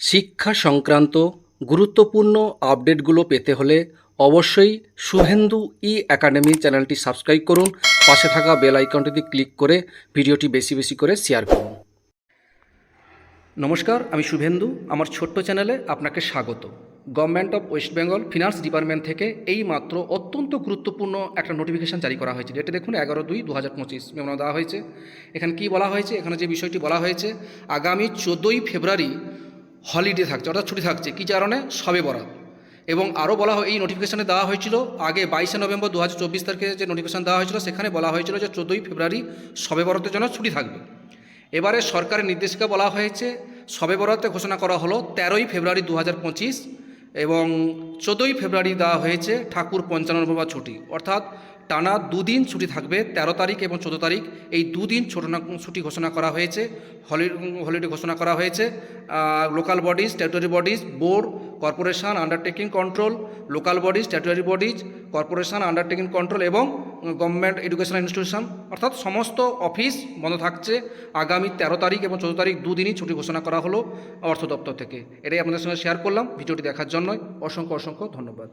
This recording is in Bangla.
শিক্ষা সংক্রান্ত গুরুত্বপূর্ণ আপডেটগুলো পেতে হলে অবশ্যই শুভেন্দু ই একাডেমি চ্যানেলটি সাবস্ক্রাইব করুন। পাশে থাকা বেল আইকনটিতে ক্লিক করে ভিডিওটি বেশি বেশি করে শেয়ার করুন। নমস্কার, আমি শুভেন্দু। আমার ছোট্ট চ্যানেলে আপনাকে স্বাগত। Government of West Bengal finance department থেকে এই মাত্র অত্যন্ত গুরুত্বপূর্ণ একটা নোটিফিকেশান জারি করা হয়েছে। যেটা দেখুন, এগারো দুই দু হাজার পঁচিশ। মেমনা দেওয়া হয়েছে। এখানে কি বলা হয়েছে? এখানে যে বিষয়টি বলা হয়েছে, আগামী চোদ্দোই ফেব্রুয়ারি হলিডে থাকছে, অর্থাৎ ছুটি থাকছে। কী কারণে? সবে বরাত। এবং আরও বলা হয়, এই নোটিফিকেশানে দেওয়া হয়েছিল, আগে বাইশে নভেম্বর দু হাজার চব্বিশ তারিখে যে নোটিফিকেশান দেওয়া হয়েছিল, সেখানে বলা হয়েছিল যে চোদ্দোই ফেব্রুয়ারি সবে বরাতের জন্য ছুটি থাকবে। এবারে সরকারের নির্দেশিকা বলা হয়েছে, সবে বরাতে ঘোষণা করা হলো তেরোই ফেব্রুয়ারি দু হাজার পঁচিশ। এবং চোদ্দোই ফেব্রুয়ারি দেওয়া হয়েছে ঠাকুর পঞ্চানব্বা ছুটি। অর্থাৎ টানা দুদিন ছুটি থাকবে, তেরো তারিখ এবং চোদ্দ তারিখ। এই দুদিন ছোটনা ছুটি ঘোষণা করা হয়েছে। হলি হলিডে ঘোষণা করা হয়েছে। Local bodies territory bodies board corporation undertaking control local bodies statutory bodies corporation undertaking control এবং গভর্নমেন্ট এডুকেশনাল ইনস্টিটিউশন অর্থাৎ সমস্ত অফিস বন্ধ থাকছে। আগামী তেরো তারিখ এবং চোদ্দ তারিখ দুদিনই ছুটি ঘোষণা করা হলো অর্থ দপ্তর থেকে। এটাই আপনাদের সঙ্গে শেয়ার করলাম। ভিডিওটি দেখার জন্যই অসংখ্য অসংখ্য ধন্যবাদ।